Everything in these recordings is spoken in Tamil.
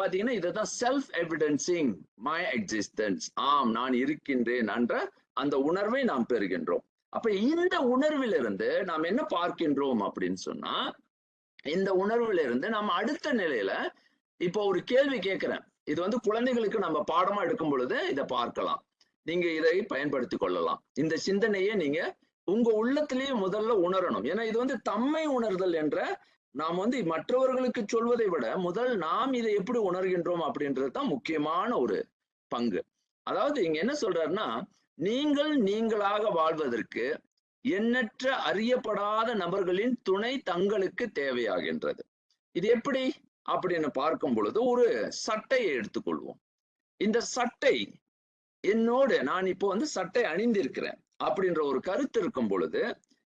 பாத்தீங்கன்னா இதுதான் செல்ஃப் எவிடென்சிங் மை எக்ஸிஸ்டன்ஸ் ஆம் நான் இருக்கின்றேன் என்ற அந்த உணர்வை நாம் பெறுகின்றோம். அப்ப இந்த உணர்விலிருந்து நாம் என்ன பார்க்கின்றோம் அப்படின்னு சொன்னா இந்த உணர்விலிருந்து நாம் அடுத்த நிலையில இப்போ ஒரு கேள்வி கேட்கிறேன். இது வந்து குழந்தைகளுக்கு நம்ம பாடமா எடுக்கும் பொழுது இதை பார்க்கலாம். நீங்க இதை பயன்படுத்தி கொள்ளலாம். இந்த சிந்தனையை நீங்க உங்க உள்ளத்திலேயே முதல்ல உணரணும். ஏன்னா இது வந்து தம்மை உணர்தல் என்ற நாம் வந்து மற்றவர்களுக்கு சொல்வதை விட முதல் நாம் இதை எப்படி உணர்கின்றோம் அப்படின்றது தான் முக்கியமான ஒரு பங்கு. அதாவது இங்க என்ன சொல்றாருன்னா நீங்கள் நீங்களாக வாழ்வதற்கு எண்ணற்ற அறியப்படாத நபர்களின் துணை தங்களுக்கு தேவையாகின்றது. இது எப்படி? அப்படின்னு பார்க்கும் பொழுது ஒரு சட்டையை எடுத்துக்கொள்வோம். இந்த சட்டை என்னோடு நான் இப்போ வந்து சட்டை அணிந்திருக்கிறேன் அப்படின்ற ஒரு கருத்து இருக்கும் பொழுது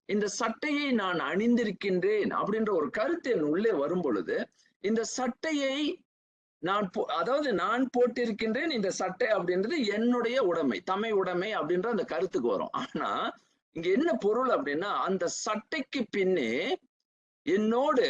இந்த சட்டையை நான் அணிந்திருக்கின்றேன் அப்படின்ற ஒரு கருத்து என் உள்ளே வரும் பொழுது இந்த சட்டையை நான் போ- அதாவது நான் போட்டிருக்கின்றேன் இந்த சட்டை அப்படின்றது என்னுடைய உடைமை தமை உடைமை அப்படின்ற அந்த கருத்துக்கு வரும். ஆனா இங்க என்ன பொருள் அப்படின்னா அந்த சட்டைக்கு பின்னே என்னோடு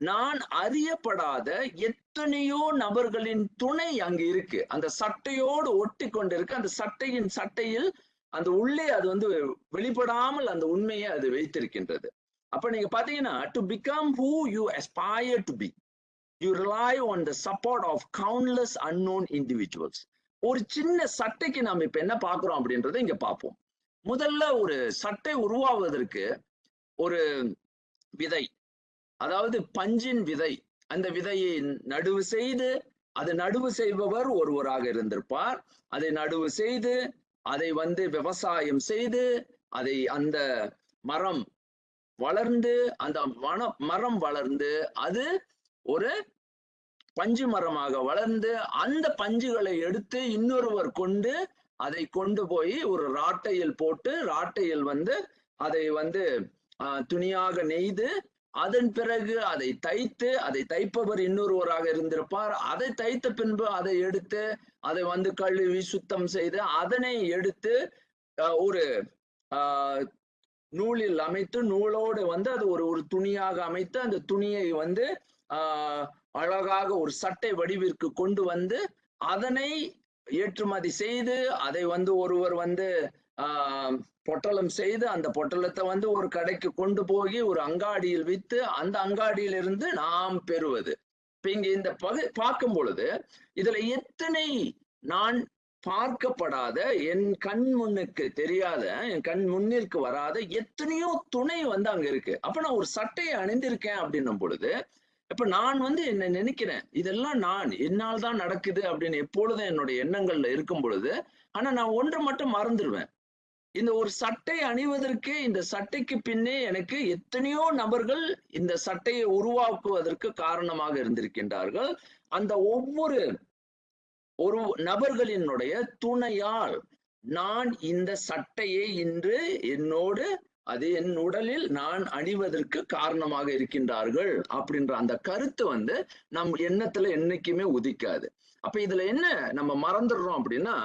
நான் அறியப்படாத எத்தனையோ நபர்களின் துணை அங்கு இருக்கு. அந்த சட்டையோடு ஒட்டி கொண்டிருக்கு அந்த சட்டையின் சட்டையில் அந்த உள்ளே அது வந்து வெளிப்படாமல் அந்த உண்மையை அது வைத்திருக்கின்றது. அப்ப நீங்க பாத்தீங்கன்னா to become who you aspire to be you rely on the support of countless unknown individuals ஒரு சின்ன சட்டைக்கு நாம் இப்ப என்ன பார்க்கிறோம் அப்படின்றத இங்க பார்ப்போம். முதல்ல ஒரு சட்டை உருவாவதற்கு ஒரு விதை அதாவது பஞ்சின் விதை அந்த விதையை நடுவு செய்து அது நடுவு செய்பவர் ஒருவராக இருந்திருப்பார். அதை நடுவு செய்து அதை வந்து விவசாயம் செய்து அதை அந்த மரம் வளர்ந்து அந்த வன மரம் வளர்ந்து அது ஒரு பஞ்சு மரமாக வளர்ந்து அந்த பஞ்சுகளை எடுத்து இன்னொருவர் கொண்டு அதை கொண்டு போய் ஒரு ராட்டையில் போட்டு ராட்டையில் வந்து அதை வந்து துணியாக நெய்து அதன் பிறகு அதை தைத்து அதை தைப்பவர் இன்னொருவராக இருந்திருப்பார். அதை தைத்த பின்பு அதை எடுத்து அதை வந்து கழுவி சுத்தம் செய்து அதனை எடுத்து ஒரு ஆஹ், நூலில் அமைத்து நூலோடு வந்து அது ஒரு ஒரு துணியாக அமைத்து அந்த துணியை வந்து ஆஹ், அழகாக ஒரு சட்டை வடிவிற்கு கொண்டு வந்து அதனை ஏற்றுமதி செய்து அதை வந்து ஒருவர் வந்து பொட்டலம் செய்து அந்த பொட்டலத்தை வந்து ஒரு கடைக்கு கொண்டு போய் ஒரு அங்காடியில் வித்து அந்த அங்காடியிலிருந்து நாம் பெறுவது. இப்ப இங்க இந்த பகு பார்க்கும் பொழுது இதுல எத்தனை நான் பார்க்கப்படாத என் கண் முன்னுக்கு தெரியாத என் கண் முன்னிற்கு வராத எத்தனையோ துணை வந்து அங்க இருக்கு. அப்ப நான் ஒரு சட்டையை அணிந்திருக்கேன் அப்படின்னும் பொழுது இப்ப நான் வந்து என்ன நினைக்கிறேன் இதெல்லாம் நான் என்னால் தான் நடக்குது அப்படின்னு எப்பொழுதும் என்னுடைய எண்ணங்கள்ல இருக்கும் பொழுது ஆனா நான் ஒன்று மட்டும் மறந்துடுவேன் இந்த ஒரு சட்டை அணிவதற்கே இந்த சட்டைக்கு பின்னே எனக்கு எத்தனையோ நபர்கள் இந்த சட்டையை உருவாக்குவதற்கு காரணமாக இருந்திருக்கின்றார்கள். அந்த ஒவ்வொரு ஒரு நபர்களினுடைய துணையால் நான் இந்த சட்டையை இன்று என்னோடு அது என் உடலில் நான் அணிவதற்கு காரணமாக இருக்கின்றார்கள் அப்படின்ற அந்த கருத்து வந்து நம் எண்ணத்துல என்னைக்குமே உதிக்காது. அப்ப இதுல என்ன நம்ம மறந்துடுறோம் அப்படின்னா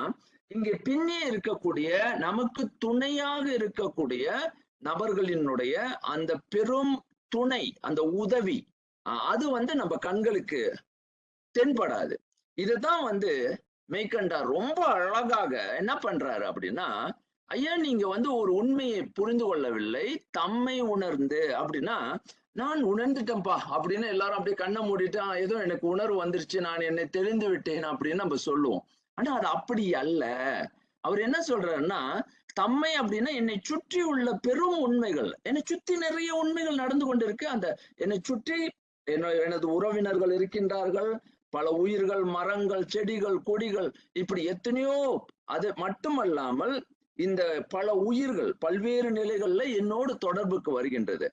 இங்க பின்னே இருக்கக்கூடிய நமக்கு துணையாக இருக்கக்கூடிய நபர்களினுடைய அந்த பெரும் துணை அந்த உதவி அஹ் அது வந்து நம்ம கண்களுக்கு தென்படாது. இதுதான் வந்து மெய்கண்டா ரொம்ப அழகாக என்ன பண்றாரு அப்படின்னா ஐயா நீங்க வந்து ஒரு உண்மையை புரிந்து கொள்ளவில்லை தம்மை உணர்ந்து அப்படின்னா நான் உணர்ந்துட்டேன்ப்பா அப்படின்னு எல்லாரும் அப்படியே கண்ணை மூடிட்டு ஏதோ எனக்கு உணர்வு வந்துருச்சு நான் என்னை தெரிந்து விட்டேன் அப்படின்னு நம்ம சொல்லுவோம். ஆனா அது அப்படி அல்ல. அவர் என்ன சொல்றாருன்னா தம்மை அப்படின்னா என்னை சுற்றி உள்ள பெரும் உண்மைகள். என்னை சுற்றி நிறைய உண்மைகள் நடந்து கொண்டிருக்கு. அந்த என்னை சுற்றி என்ன எனது உறவினர்கள் இருக்கின்றார்கள். பல உயிர்கள் மரங்கள் செடிகள் கொடிகள் இப்படி எத்தனையோ. அது மட்டுமல்லாமல் இந்த பல உயிர்கள் பல்வேறு நிலைகள்ல என்னோடு தொடர்புக்கு வருகின்றது.